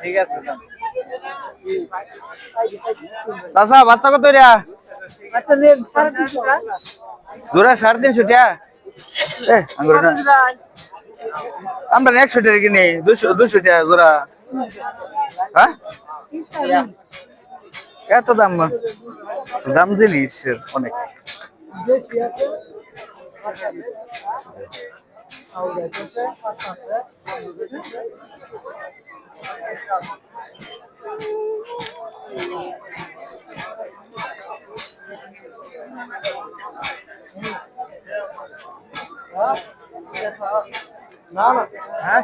ঠিক আছে। চাচা বাচ্চা কত রিয়া জোড়া সাড়ে তিনশো না আমরা একশো টাকা কিনি দুশো দুশো টাকা জোড়া হ্যাঁ? এত দাম দাম জিনিসের অনেক। হ্যাঁ?